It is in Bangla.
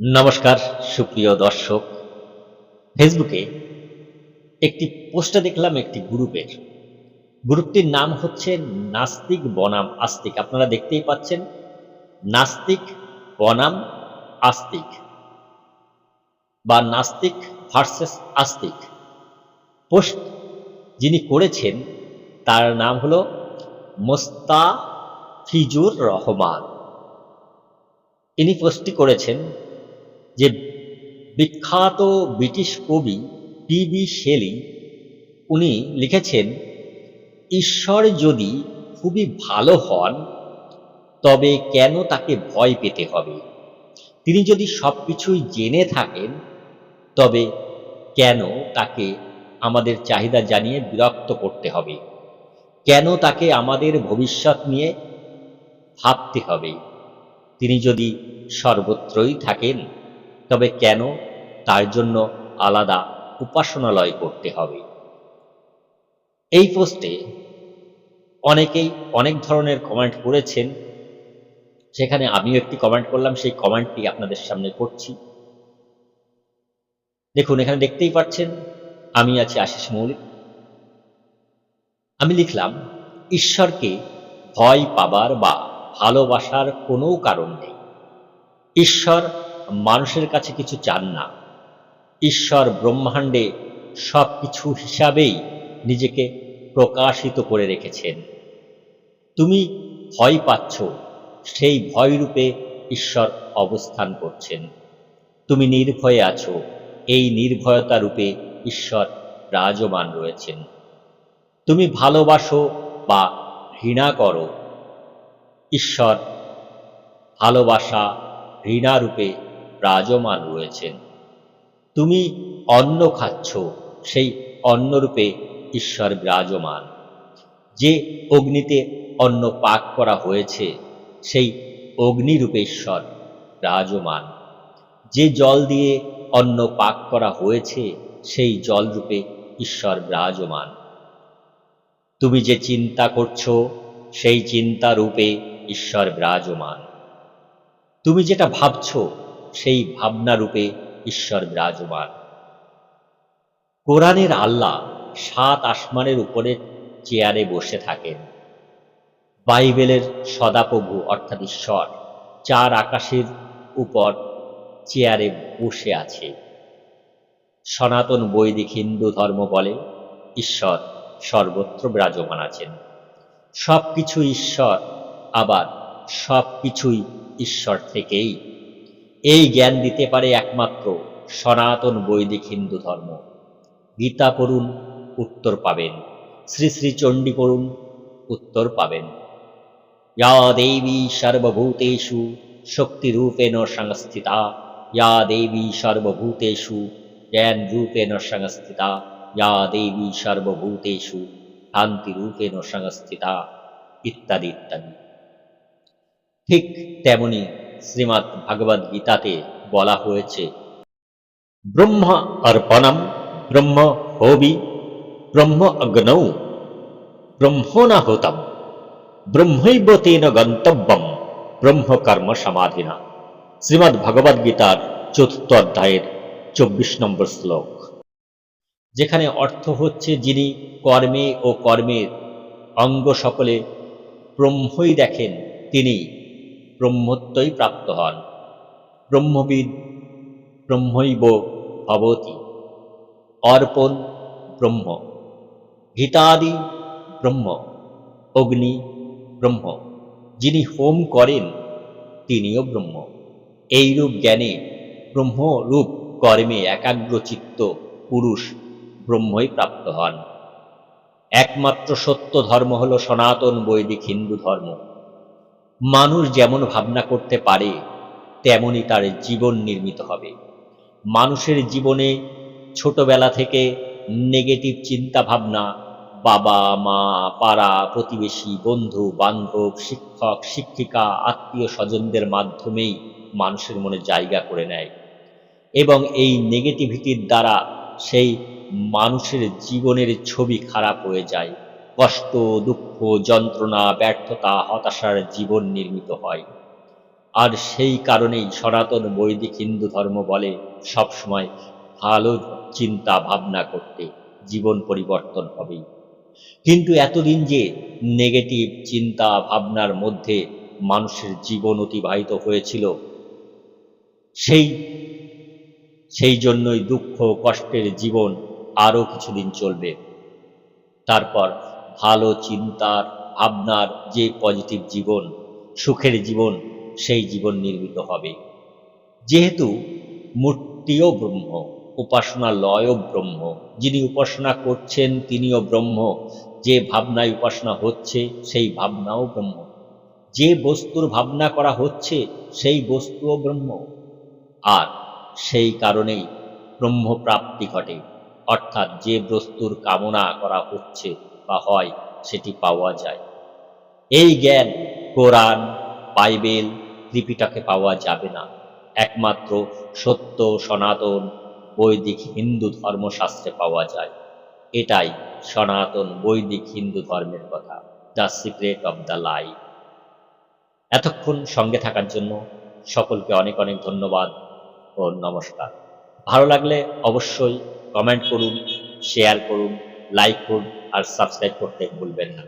নমস্কার, সুপ্রিয় দর্শক। ফেসবুকে একটি পোস্টে দেখলাম একটি গ্রুপের। গ্রুপটির নাম হচ্ছে নাস্তিক বনাম আস্তিক। আপনারা দেখতেই পাচ্ছেন, নাস্তিক বনাম আস্তিক বা নাস্তিক ভার্সেস আস্তিক। পোস্ট যিনি করেছেন, তার নাম হলো মোস্তাফিজুর রহমান। ইনি পোস্টটি করেছেন যে বিখ্যাত ব্রিটিশ কবি বি শেলি, উনি লিখেছেন, ঈশ্বর যদি খুবই ভালো হন, তবে কেন তাকে ভয় পেতে হবে? তিনি যদি সব কিছুই জেনে থাকেন, তবে কেন তাকে আমাদের চাহিদা জানিয়ে বিরক্ত করতে হবে? কেন তাকে আমাদের ভবিষ্যৎ নিয়ে ভাবতে হবে? তিনি যদি সর্বত্রই থাকেন তবে কেন তার জন্য আলাদা উপাসনালয় করতে হবে? এই পোস্টে অনেকেই অনেক ধরনের কমেন্ট করেছেন। সেখানে আমিও একটি কমেন্ট করলাম, সেই কমেন্টটি আপনাদের সামনে করছি। দেখুন, এখানে দেখতেই পাচ্ছেন, আমি আছি আশিস মৌলিক। আমি লিখলাম, ঈশ্বরকে ভয় পাবার বা ভালোবাসার কোনো কারণ নেই। ঈশ্বর মানুষের কাছে কিছু চান না। ঈশ্বর ব্রহ্মাণ্ডে সব কিছু হিসাবেই নিজেকে প্রকাশিত করে রেখেছেন। তুমি ভয় পাচ্ছ, সেই ভয় রূপে ঈশ্বর অবস্থান করছেন। তুমি নির্ভয়ে আছো, এই নির্ভয়তা রূপে ঈশ্বর বিরাজমান রয়েছেন। তুমি ভালোবাসো বা ঘৃণা করো, ঈশ্বর ভালোবাসা ঘৃণা রূপে বিরাজমান রয়েছেন। তুমি অন্ন খাচ্ছ, সেই অন্নরূপে ঈশ্বর বিরাজমান। যে অগ্নিতে অন্ন পাক করা হয়েছে, সেই অগ্নিরূপে ঈশ্বর বিরাজমান। যে জল দিয়ে অন্ন পাক করা হয়েছে, সেই জলরূপে ঈশ্বর বিরাজমান। তুমি যে চিন্তা করছ, সেই চিন্তা রূপে ঈশ্বর বিরাজমান। তুমি যেটা ভাবছ সেই ভাবনা রূপে ঈশ্বর বিরাজমান। কোরআনের আল্লাহ সাত আসমানের উপরে চেয়ারে বসে থাকেন। বাইবেলের সদাপ্রভু অর্থাৎ ঈশ্বর চার আকাশের উপর চেয়ারে বসে আছে। সনাতন বৈদিক হিন্দু ধর্ম বলে ঈশ্বর সর্বত্র বিরাজমান আছেন। সব কিছু ঈশ্বর, আবার সব কিছুই ঈশ্বর থেকেই এই জ্ঞান দিতে পারে একমাত্র সনাতন বৈদিক হিন্দু ধর্ম। গীতা পড়ুন, উত্তর পাবেন। শ্রী শ্রী চণ্ডী পড়ুন, উত্তর পাবেন। ইয়া দেবী সর্বভূতেষু শক্তিরূপেণ সংস্থিতা। ইয়া দেবী সর্বভূতেষু জ্ঞান রূপেণ সংস্থিতা। ইয়া দেবী সর্বভূতেষু শান্তিরূপেণ সংস্থিতা। ইত্যাদি ইত্যাদি। ঠিক তেমনি শ্রীমৎ ভাগবত গীতাতে বলা হয়েছে, ব্রহ্ম অর্পণম, ব্রহ্ম হবি, ব্রহ্ম অগ্নৌ ব্রহ্মণাহুতম ব্রহ্মৈব তেন গন্তব্যম ব্রহ্মকর্ম সমাধিনা। শ্রীমৎ ভগবদ গীতার চতুর্থ অধ্যায়ের চব্বিশ নম্বর শ্লোক, যেখানে অর্থ হচ্ছে যিনি কর্মে ও কর্মের অঙ্গ সকলে ব্রহ্মই দেখেন, তিনি ব্রহ্মত্বই প্রাপ্ত হন। ব্রহ্মবিদ ব্রহ্মৈব ভবতি। অর্পণ ব্রহ্ম। গীতাদি ব্রহ্ম। অগ্নি ব্রহ্ম। যিনি হোম করেন, তিনিও ব্রহ্ম। এইরূপ জ্ঞানে ব্রহ্মরূপ কর্মে একাগ্রচিত্ত পুরুষ ব্রহ্মই প্রাপ্ত হন। একমাত্র সত্য ধর্ম হল সনাতন বৈদিক হিন্দু ধর্ম। মানুষ যেমন ভাবনা করতে পারে, তেমনই তার জীবন নির্মিত হবে। মানুষের জীবনে ছোটবেলা থেকে নেগেটিভ চিন্তা ভাবনা বাবা, মা, পাড়া, প্রতিবেশী, বন্ধু, বান্ধব, শিক্ষক, শিক্ষিকা, আত্মীয় স্বজনদের মাধ্যমেই মানুষের মনে জায়গা করে নেয়। এবং এই নেগেটিভিটির দ্বারা সেই মানুষের জীবনের ছবি খারাপ হয়ে যায়। কষ্ট, দুঃখ, যন্ত্রণা, ব্যর্থতা, হতাশার জীবন নির্মিত হয়। আর সেই কারণেই সনাতন বৈদিক হিন্দু ধর্ম বলে সবসময় ভালো চিন্তা ভাবনা করতে জীবন পরিবর্তন হবেই। কিন্তু এতদিন যে নেগেটিভ চিন্তা ভাবনার মধ্যে মানুষের জীবন অতিবাহিত হয়েছিল, সেই সেই জন্যই দুঃখ, কষ্টের জীবন আরও কিছুদিন চলবে। তারপর ভালো চিন্তার ভাবনার যে পজিটিভ জীবন, সুখের জীবন, সেই জীবন নির্মিত হবে। যেহেতু মূর্তিও ব্রহ্ম, উপাসনা লয়ও ব্রহ্ম, যিনি উপাসনা করছেন তিনিও ব্রহ্ম, যে ভাবনায় উপাসনা হচ্ছে সেই ভাবনাও ব্রহ্ম। যে বস্তুর ভাবনা করা হচ্ছে সেই বস্তুও ব্রহ্ম। আর সেই কারণেই ব্রহ্মপ্রাপ্তি ঘটে, অর্থাৎ যে বস্তুর কামনা করা হচ্ছে বা হয়, সেটি পাওয়া যায়। এই জ্ঞান কোরআন, বাইবেল ত্রিপিটকে পাওয়া যাবে না। একমাত্র সত্য, সনাতন, বৈদিক হিন্দু ধর্মশাস্ত্রে পাওয়া যায়। এটাই সনাতন, বৈদিক হিন্দু ধর্মের কথা, the secret of the life এতক্ষণ সঙ্গে থাকার জন্য সকলকে অনেক অনেক ধন্যবাদ ও নমস্কার। ভালো লাগলে অবশ্যই কমেন্ট করুন, শেয়ার করুন লাইক আর সাবস্ক্রাইব করতে ভুলবেন না।